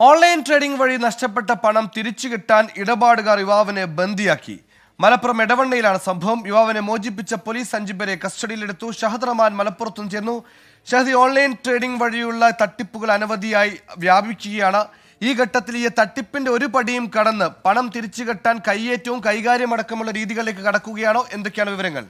Online trading വഴി നഷ്ടപ്പെട്ട പണം തിരിച്ചു കിട്ടാൻ ഇടപാടുകാർ യുവാവിനെ ബന്ദിയാക്കി. മലപ്പുറം എടവണ്ണയിലാണ് സംഭവം. യുവാവിനെ മോചിപ്പിച്ച പോലീസ് അഞ്ചുപേരെ കസ്റ്റഡിയിലെടുത്തു. ഷഹദ് റഹ്മാൻ മലപ്പുറത്തും ചേർന്നു. ഷഹദി ഓൺലൈൻ ട്രേഡിംഗ് വഴിയുള്ള തട്ടിപ്പുകൾ അനവധിയായി വ്യാപിക്കുകയാണ്. ഈ ഘട്ടത്തിൽ ഈ തട്ടിപ്പിന്റെ ഒരു പടിയും കടന്ന് പണം തിരിച്ചു കെട്ടാൻ കയ്യേറ്റവും കൈകാര്യമടക്കമുള്ള രീതികളിലേക്ക് കടക്കുകയാണോ? എന്തൊക്കെയാണ് വിവരങ്ങൾ?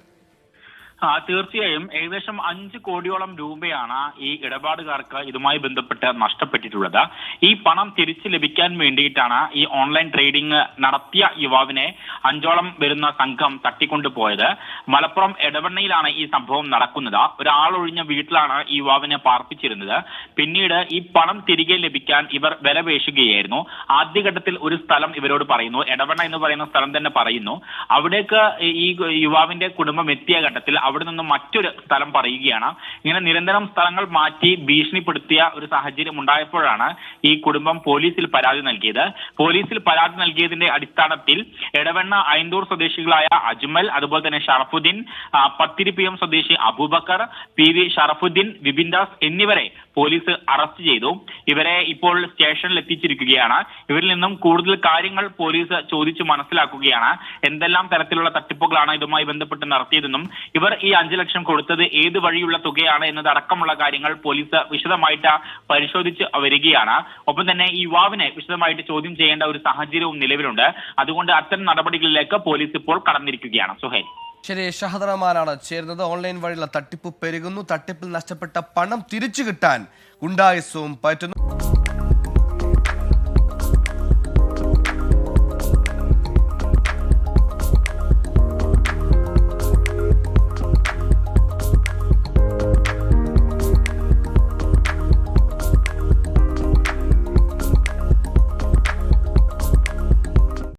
തീർച്ചയായും ഏകദേശം അഞ്ച് കോടിയോളം രൂപയാണ് ഈ ഇടപാടുകാർക്ക് ഇതുമായി ബന്ധപ്പെട്ട് നഷ്ടപ്പെട്ടിട്ടുള്ളത്. ഈ പണം തിരിച്ചു ലഭിക്കാൻ വേണ്ടിയിട്ടാണ് ഈ ഓൺലൈൻ ട്രേഡിംഗ് നടത്തിയ യുവാവിനെ അഞ്ചോളം വരുന്ന സംഘം തട്ടിക്കൊണ്ടുപോയത്. മലപ്പുറം എടവണ്ണയിലാണ് ഈ സംഭവം നടക്കുന്നത്. ഒരാളൊഴിഞ്ഞ വീട്ടിലാണ് ഈ യുവാവിനെ പാർപ്പിച്ചിരുന്നത്. പിന്നീട് ഈ പണം തിരികെ ലഭിക്കാൻ ഇവർ വിലപേശുകയായിരുന്നു. ആദ്യഘട്ടത്തിൽ ഒരു സ്ഥലം ഇവരോട് പറയുന്നു. എടവണ്ണ എന്ന് പറയുന്ന സ്ഥലം തന്നെ പറയുന്നു. അവിടേക്ക് ഈ യുവാവിന്റെ കുടുംബം എത്തിയ ഘട്ടത്തിൽ അവിടെ നിന്നും മറ്റൊരു സ്ഥലം പറയുകയാണ്. ഇങ്ങനെ നിരന്തരം സ്ഥലങ്ങൾ മാറ്റി ഭീഷണിപ്പെടുത്തിയ ഒരു സാഹചര്യം ഉണ്ടായപ്പോഴാണ് ഈ കുടുംബം പോലീസിൽ പരാതി നൽകിയത്. പോലീസിൽ പരാതി നൽകിയതിന്റെ അടിസ്ഥാനത്തിൽ എടവണ്ണ ഐന്തൂർ സ്വദേശികളായ അജ്മൽ അതുപോലെ തന്നെ ഷറഫുദ്ദീൻ പത്തിരിപ്പിയം സ്വദേശി അബൂബക്കർ പി വി ഷറഫുദ്ദീൻ വിപിൻ എന്നിവരെ പോലീസ് അറസ്റ്റ് ചെയ്തു. ഇവരെ ഇപ്പോൾ സ്റ്റേഷനിൽ എത്തിച്ചിരിക്കുകയാണ്. ഇവരിൽ നിന്നും കൂടുതൽ കാര്യങ്ങൾ പോലീസ് ചോദിച്ചു മനസ്സിലാക്കുകയാണ്. എന്തെല്ലാം തരത്തിലുള്ള തട്ടിപ്പുകളാണ് ഇതുമായി ബന്ധപ്പെട്ട് നടത്തിയതെന്നും ഇവർ ഈ അഞ്ചു ലക്ഷം കൊടുത്തത്. ഏത് വഴിയുള്ള തുകയാണ് എന്നതടക്കമുള്ള കാര്യങ്ങൾ പോലീസ് വിശദമായിട്ട് പരിശോധിച്ച് വരികയാണ്. ഒപ്പം തന്നെ ഈ യുവാവിനെ വിശദമായിട്ട് ചോദ്യം ചെയ്യേണ്ട ഒരു സാഹചര്യവും നിലവിലുണ്ട്. അതുകൊണ്ട് അത്തരം നടപടികളിലേക്ക് പോലീസ് ഇപ്പോൾ കടന്നിരിക്കുകയാണ്. സുഹേൽ. ശരി ഷഹദറഹ്മാനാണ് ചേരുന്നത്. ഓൺലൈൻ വഴിയുള്ള തട്ടിപ്പ് പെരുകുന്നു. തട്ടിപ്പിൽ നഷ്ടപ്പെട്ട പണം തിരിച്ചു കിട്ടാൻ ഗുണ്ടായുസവും പറ്റുന്നു.